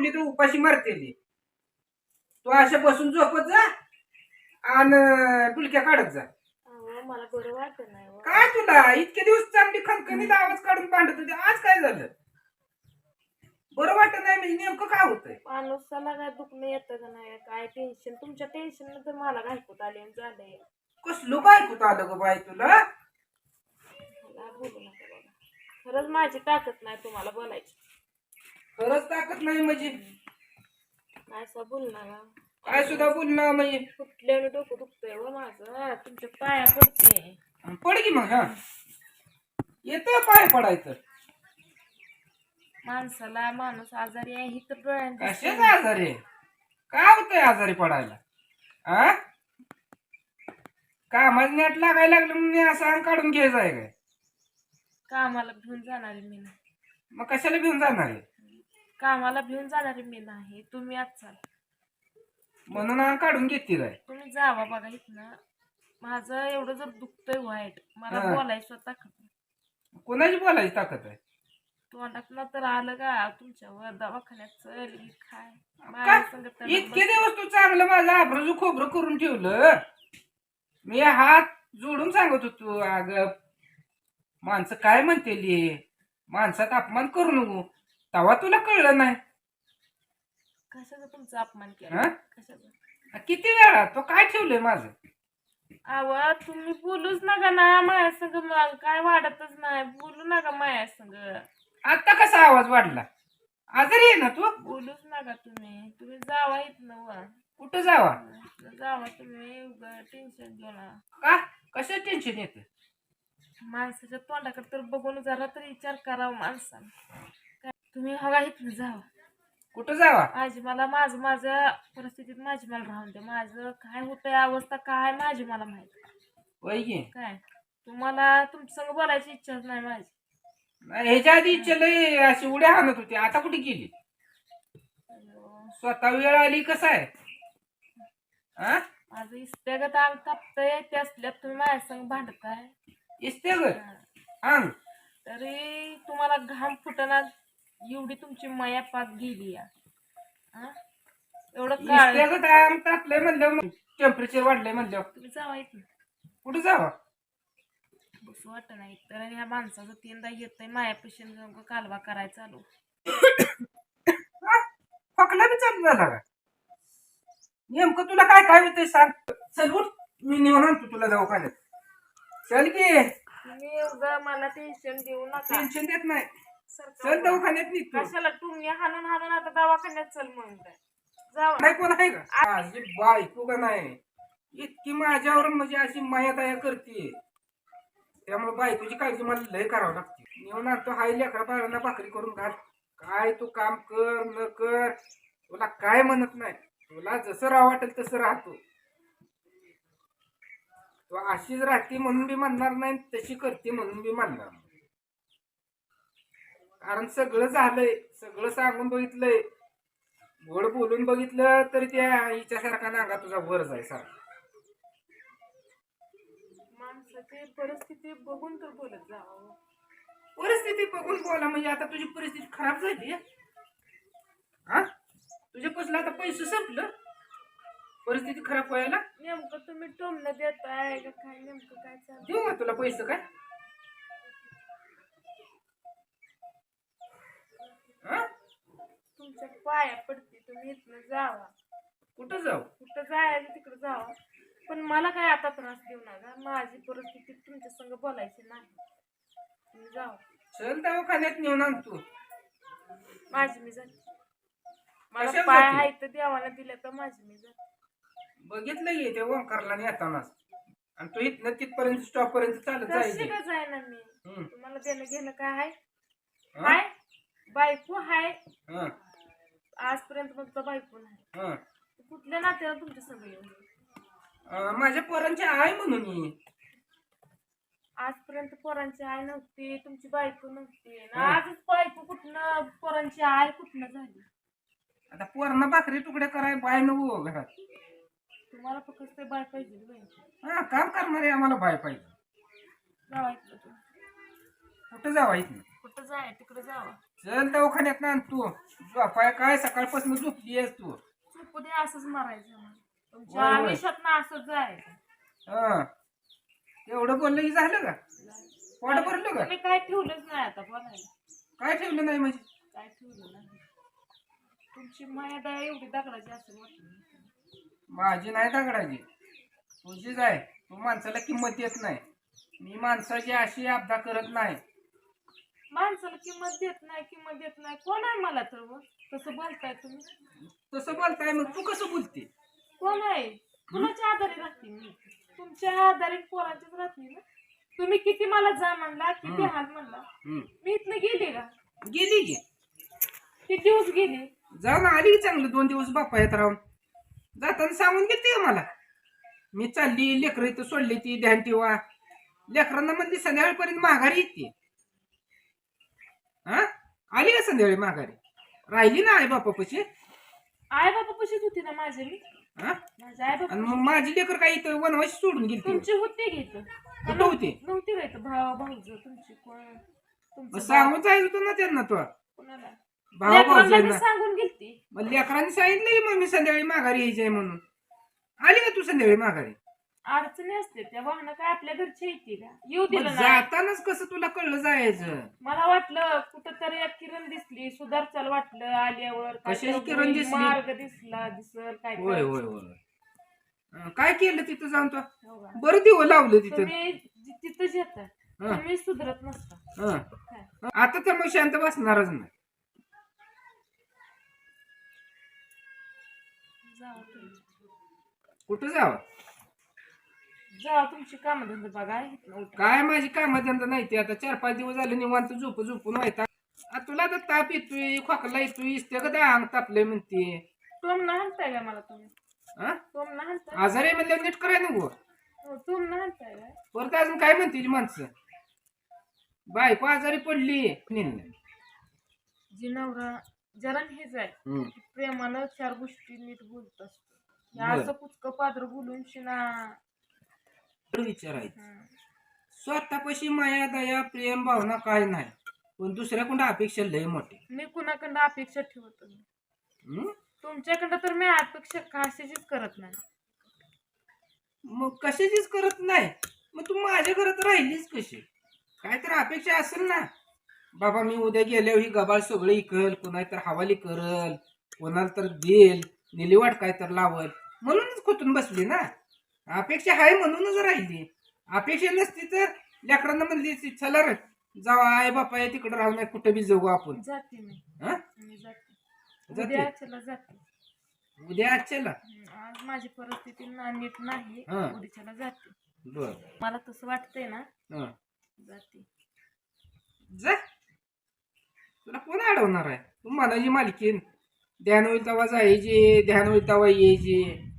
ठेवली तर उपाशी मारते ती. अशा बसून झोपत जा आणि डुलक्या काढत जा. अहो मला बरं वाटत नाही हो. काय तुला? इतके दिवस चांगली खणखणीत आवाज काढून भांडत होती. आज काय झालं? बरं वाटत नाही म्हणजे नेमकं काय होतंय? माणूसाला काय दुखणं येतं का नाही? काय टेन्शन तुमच्या टेन्शन तर मला घायकूत आले आणि झालंय. कसलं काय ऐकूत आलं ग बाई तुला? मला बोलू नका बघा खरंच माझी ताकद नाही तुम्हाला बोलायची. खरंच ताकद नाही म्हणजे. असं बोलणार ना. काय सुद्धा बोलणं म्हणजे. कुठल्याने डोकं दुखतंय हो माझं. तुमच्या पाया पडते. पड की मग हा. येतं पाय पडायचं. माणसाला माणूस आजारी आहे ही तर कशाच आजारी काय होतंय आजारी पडायला? आ? कामाच नेट लागायला लागलं म्हणून असं अंग काढून घ्यायचं आहे काय? कामाला घेऊन जाणारी मी नाही मग कशाला घेऊन जाणार आहे? कामाला घेऊन जाणारी मी नाही. तुम्ही आज चाल. म्हणून काढून घेते काय तुम्ही जावा बघा इथनं. माझं एवढं जर दुखतंय वाईट मला हा. बोलायचं स्वतः कोणाची बोलायची ताकद आहे? तोंडातनं तर आलं का? तुमच्यावर दवाखान्यात चल ही खाय. का? माझ्या संग तर इतके दिवस तू चांगलं माझं आब्रजू खोबरं करून ठेवलं? मी हात जोडून सांगत होतो अग. माणसं काय म्हणतेली? माणसात अपमान करू नको. तेव्हा तुला कळलं नाही. कशाचा तुमचा अपमान हा? केला कशाचा किती वेळा? तो काय ठेवलंय माझं? आव तुम्ही बोलूच नका ना माया संग मग काय वाढतच नाही. बोलू नका माया संग. आता कसा आवाज वाढला? आजारी आहे ना तू? बोलूच नका तुम्ही. तुम्ही जावा इथनं वा. कुठं जावा? जावा तुम्ही टेन्शन घेऊ नका. का? कसं टेन्शन येतं माणसाच्या तोंडाकडे तर बघून जरा तरी विचार करावा माणसाने. तुम्ही हवा इथनं जावा. कुठं जावा? माझी मला माझं माझ्या परिस्थितीत माझी मला राहून दे माझं काय होतंय अवस्था काय माझी मला माहीत वय की? काय? तुम्हाला तुमच्या संग बोलायची इच्छाच नाही माझी. नाही, ह्याच्या आधी इच्छा लय अशी उड्या हाणत होती. आता कुठे गेली? अयो, स्वतः वेळ आली कसं आहे? हा माझं इस्त्यागत अंग कापतंय ते असल्यात तुम्ही माझ्या संग भांडताय. इस्ते ग हा. अंग? तरी तुम्हाला घाम फुटणार. एवढी तुमची माया पाक गेली या. हा? एवढं काळ तापलंय म्हणलं टेम्परेचर वाढलंय म्हणलं तुम्ही जावा इथनं. कुठं जावा? बस वाटत नाही तर ह्या माणसाचं तीनदा येतंय मायापाशी जाऊन कालवा करायला चालू. हा? बी चालू झाला का? नेमकं तुला काय काय होतंय सांग. चल उठ. मी नेऊन आणतो तुला दवाखान्यात. चल की. तुम्ही एवढं मला टेन्शन देऊ नका. टेन्शन देत नाही. चल. दवाखान्यात निघतो. कशाला तुम्ही हाणून हाणून आता दवाखान्यात चल म्हणताय जावा. नाही कोण आहे का? माझी बायको का नाही? इतकी माझ्यावर म्हणजे अशी माया दया करते त्यामुळे बायकोची काळजी मला लय करावं लागते. नेऊन आणतो हाय लेकरा बाळांना भाकरी करून घाल. काय तू काम कर न कर. तुला काय म्हणत नाही. तुला जसं राहा वाटेल तसं राहतो. तू अशीच राहते म्हणून बी म्हणणार नाही तशी करते म्हणून बी म्हणणार नाही. कारण सगळं झालंय सगळं सांगून बघितलंय. गोड बोलून बघितलं तरी त्या हिच्यासारखा नांगा तुझा वर जाय सार माणसाची परिस्थिती बघून तर बोलत जावं परिस्थिती बघून बोला म्हणजे आता तुझी परिस्थिती खराब झाली हा? तुझ्यापासून आता पैसे संपलं? परिस्थिती खराब व्हायला? नेमकं तुम्ही टोमणं देताय का काय नेमकं काय चालू देऊ का तुला पैसे काय हा तुमच्या पाया पडते तुम्ही इथनं जावा. कुठं जाऊ? कुठं जायचं तिकडं जावा. पण मला काय आता त्रास देऊ नका. माझी परिस्थिती तुमच्या संग बोलायची नाही. तुम्ही जावा. चल दवाखान्यात नेऊन आणतो माझी मी जाते. मला कशाला पाय जाते? आहे तर देवाला दिलं तर माझी मी जाते. बघितलं ये त्या ओंकारला येतानाच. आणि तू इथनं तिथपर्यंत स्टॉप पर्यंत चालत कशी जायचे का जाय ना मी. तुम्हाला देणं घेणं काय आहे हा? काय बायको आहे हा, आजपर्यंत फक्त बायको नाही हा. कुठल्या नात्याला तुमच्या संग येऊन अं, माझ्या पोरांची आई म्हणून. आजपर्यंत पोरांची आई नव्हती तुमची बायको नव्हती आणि हा. आजच बायको कुठनं पोरांची आई कुठनं झाली आता पोरांना भाकरी तुकडे कराय बाय नको घरात तुम्हाला फक्त ते बाय पाहिजे हा काम करणारे आम्हाला बाय पाहिजे जावा तुम्ही. कुठं जावा इथनं कुठं जाय तिकडे जावा चल दवाखान्यात ना तू. झोपाय काय? सकाळपासून झोपली आहेस तू. चुकू दे असंच मारायचं मला. तुमच्या. आयुष्यात ना असंच जायचं. हा. एवढं बोललं की झालं का? पोट भरलं का? तुम्ही काय ठेवलंच नाही आता बोलायला. काय ठेवलं नाही म्हणजे? काय ठेवलं नाही. तुमची माया दया एवढी दगडाची असेल वाटलं. माझी नाही दगडाची. तुझीच आहे. तू माणसाला किंमत देत नाही. मी माणसाची अशी अपदा करत नाही. माणसाला किंमत देत नाही किंमत देत नाही. कोण आहे मला तर व? कसं बोलताय तुम्ही. तसं बोलताय मग तू कसं बोलते? कोण आहे? कुणाच्या आधारे राहते मी? तुमच्या आधारे पोरांच्याच राहते ना? तुम्ही किती मला जा म्हणला किती. हाल म्हणला? हम्म. मी इथनं गेले का? गेली की. किती दिवस गेले? जाऊन आली की चांगलं. दोन दिवस बापा येत राहून. जाताना सांगून घेते मला? मी चालली लेकरं इथं सोडली ती ध्यान ठेवा. लेकरांना म्हणली संध्याकाळपर्यंत माघारी येते. हा? आली का संध्याकाळी माघारी? राहिली ना आई बापापाशी आई बाबा कशीच होती ना माझे मी. हा? माझे आई बाबा आणि मग माझी लेकर काही इथं वनवाशी सोडून गेली तुमची होती घेत कुठं होती? नव्हती भावा भाऊज तुमची कोण? मग तुमचं सांगून जायचं होतं ना त्यांना तो. कोणाला? भाऊ लेकरांना मी भाऊजांना सांगून गेलती. मग लेकरांनी सांगितलं की मग मी संध्याकाळी माघारी यायची आहे म्हणून. आली का तू संध्याकाळी माघारी? अडचणी असते त्या वाहनं काय आपल्या घरची येते का येऊ मग दिलं ना जातानाच कसं तुला कळलं जायचं मला वाटलं कुठं तरी एक किरण दिसली सुधारचाल वाटलं आल्यावर कशाची किरण दिसली? मार्ग दिसला दिसल काय होय होय होय अं, काय केलं तिथं जाऊन तो हो का? बरं दिवं लावलं तिथं तुम्ही जि- तिथंच येता हं. तुम्ही सुधरत नसता हं. काय? आता तर मग शांत बसणारच नाही तुम्ही. कुठं जावं जावा तुमची काम धंदा बघा. काय माझी कामधंदा नाही ते आता चार पाच दिवस झाले निवांत झोप झोपून व्हायचा आ, तुला तर ताप येतोय खोकला येतोय इस्ते का अंग तापलंय म्हणते. टोम ना हाणताय का मला तुम्ही? हा ना आजारी म्हणल्यावर नीट कराय नको. हो, टोम ना का? परत अजून काय म्हणते माणसं? बायको आजारी पडली. निन्ने. जी नवरा जरा हेच आहे. हम्म. प्रेमानं चार गोष्टी नीट बोलत असतो. हे बरं. असं कुचकं पात्र बोलून शिना. विचारायचं. स्वतःपाशी माया दया प्रेम भावना काय नाही पण दुसऱ्याकडं अपेक्षा लय मोठी. मी कुणाकडं अपेक्षा ठेवत? नाही हम्म? तुमच्याकडं तर मी अपेक्षा कशाचीच करत नाही. मग कशाचीच करत नाही? मग तू माझ्या घरात राहिलीच कशी? काय तर अपेक्षा असेल ना. बाबा मी उद्या गेल्यावर ही गबाळ सगळं इकल कोणाला तर हवाली करल कोणाला तर देईल निलीवाट काय तर लावल म्हणूनच खोतून बसली ना. अपेक्षा आहे म्हणूनच राहिली. अपेक्षा नसती तर लेकरांना म्हणली असती, चला रे जाऊ आई बापा आहे तिकडे राहू नये कुठं बी जाऊ आपण. जाते मी. हा? मी जाते. जाते? उद्या चला जाते. उद्या आजच्याला? आज माझी परिस्थिती ना- नीट नाही. हं. उद्याच्याला जाते. बर. मला तसं वाटतंय ना. हं. जाते. जा. तुला कोण अडवणार आहे? तू मनाची मालकीन ध्यान होईल तेव्हा जायची ध्यान होईल तेव्हा यायची.